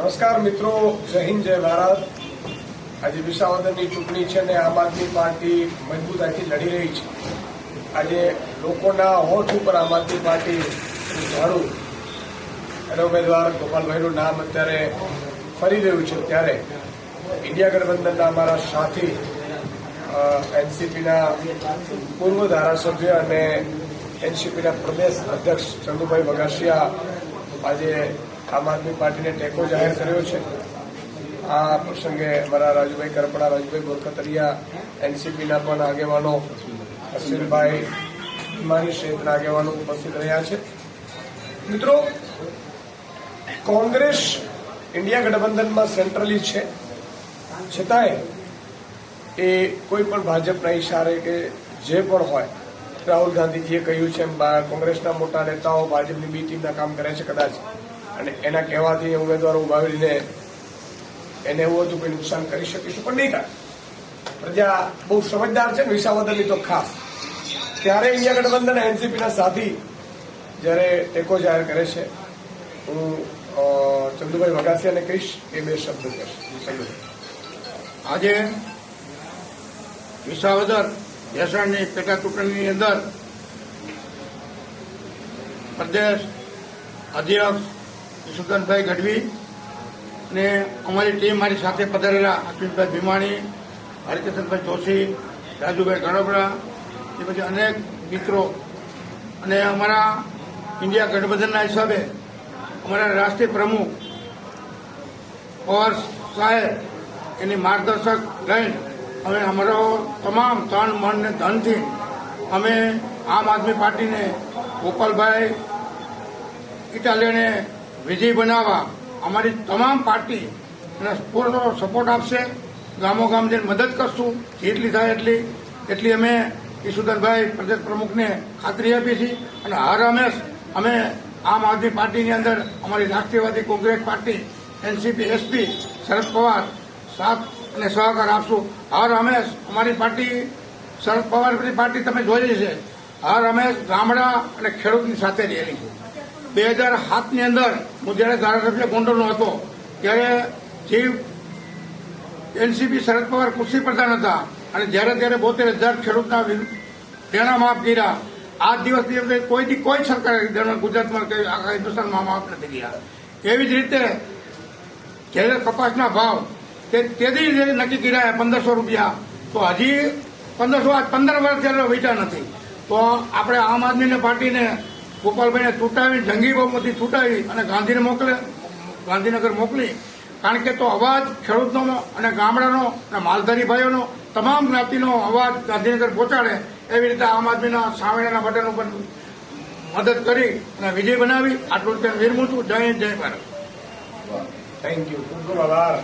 નમસ્કાર મિત્રો, જય હિન્દ, જય ભારત. આજે વિસાવદરની ચૂંટણી છે અને આમ આદમી પાર્ટી મજબૂતાઈથી લડી રહી છે. આજે લોકોના હોઠ ઉપર આમ આદમી પાર્ટી ઝાડુ. અને ઉમેદવાર ગોપાલભાઈનું નામ અત્યારે ફરી રહ્યું છે ત્યારે. ઇન્ડિયા ગઠબંધનના અમારા સાથી એનસીપીના પૂર્વ ધારાસભ્ય અને એનસીપીના પ્રદેશ અધ્યક્ષ ચંદુભાઈ વગાસિયા આજે આમ આદમી પાર્ટીને ટેકો જાહેર કર્યો છે. આ પ્રસંગે અમારા રાજુભાઈ કરપડા, રાજુભાઈ બોરખતરિયા એનસીપીના પણ આગેવાનો, અસીલભાઈ હિમાની સહિતના આગેવાનો ઉપસ્થિત રહ્યા છે. મિત્રો, કોંગ્રેસ ઇન્ડિયા ગઠબંધનમાં સેન્ટ્રલી છે. છતાંય એ કોઈ પણ ભાજપના ઇશારે કે જે પણ હોય, રાહુલ ગાંધીજીએ કહ્યું છે એમ કોંગ્રેસના મોટા નેતાઓ ભાજપની બી ટીમના કામ કરે છે કદાચ. અને એના કહેવાથી ઉમેદવારો ઉભાવીને એને એવું હતું કે નુકસાન કરી શકીશું, પણ નહીં કરે પ્રજા બહુ સમજદાર છે ને વિસાવદરની તો ખાસ. ત્યારે ઇન્ડિયા ગઠબંધન એનસીપીના સાથી જ્યારે ટેકો જાહેર કરે છે, હું ચંદુભાઈ વગાસિયાને કહીશ, એ બે શબ્દ કહેશ. આજે વિસાવદર ભેસાણની પેટા ચૂંટણીની અંદર પ્રદેશ અધ્યક્ષ ઈશુદાનભાઈ ગઢવી અને અમારી ટીમ મારી સાથે પધારેલા અશ્વિનભાઈ ભીમાણી હરિકિશનભાઈ જોશી, રાજુભાઈ ગણોબરા, એ પછી અનેક મિત્રો. અને અમારા ઇન્ડિયા ગઠબંધનના હિસાબે અમારા રાષ્ટ્રીય પ્રમુખ પવાર સાહેબ, એની માર્ગદર્શક લઈને અમે અમારો તમામ તન, મન ને ધનથી અમે આમ આદમી પાર્ટીને ગોપાલભાઈ ઇટાલિયને વિજય બનાવવા અમારી તમામ પાર્ટી અને પૂરો સપોર્ટ આપશે. ગામો ગામ જઈને મદદ કરશું. જેટલી થાય એટલી. એટલી અમે ઈશુધનભાઈ પ્રદેશ પ્રમુખને ખાતરી આપી છે અને હર હંમેશ અમે આમ આદમી પાર્ટીની અંદર અમારી Rashtriyavadi Congress party, NCP, SP, Sharad Pawar સાથ અને સહકાર આપશું. હર હંમેશ અમારી પાર્ટી, શરદ પવારની પાર્ટી તમે જોઈ છે. હર હંમેશ ગામડા અને ખેડૂતની સાથે રહેલી છે. બે હજાર સાતની અંદર હું જ્યારે ધારાસભ્ય ગોંડલનો હતો, ત્યારે ચીફ એનસીપી શરદ પવાર કૃષિ પ્રધાન હતા અને જ્યારે ત્યારે બોતેર હજાર ખેડૂતના તેના માફ કર્યા. આ દિવસ દિવસે કોઈથી કોઈ સરકારે ગુજરાતમાં કે આખા હિન્દુસ્તાનમાં માફ નથી ગયા એવી જ રીતે જ્યારે કપાસના ભાવ તે તેથી જ નક્કી કર્યા પંદરસો રૂપિયા, તો હજી પંદરસો, આજ પંદર વર્ષ ત્યારે વેચ્યા નથી, તો આપણે આમ આદમીની પાર્ટીને ગોપાલભાઈને તૂટાવી, જંગી બહુમતી તૂટાવી અને ગાંધીને મોકલે, ગાંધીનગર મોકલી. કારણ કે તો અવાજ ખેડૂતનો અને ગામડાનો અને માલધારી ભાઈઓનો તમામ જ્ઞાતિનો અવાજ ગાંધીનગર પહોંચાડે એવી રીતે આમ આદમીના સામેના બટન ઉપર મદદ કરી અને વિજય બનાવી. આટલું જ વિરમું છું. જય જય ભારત. થેન્ક યુ ખૂબ ખૂબ આભાર.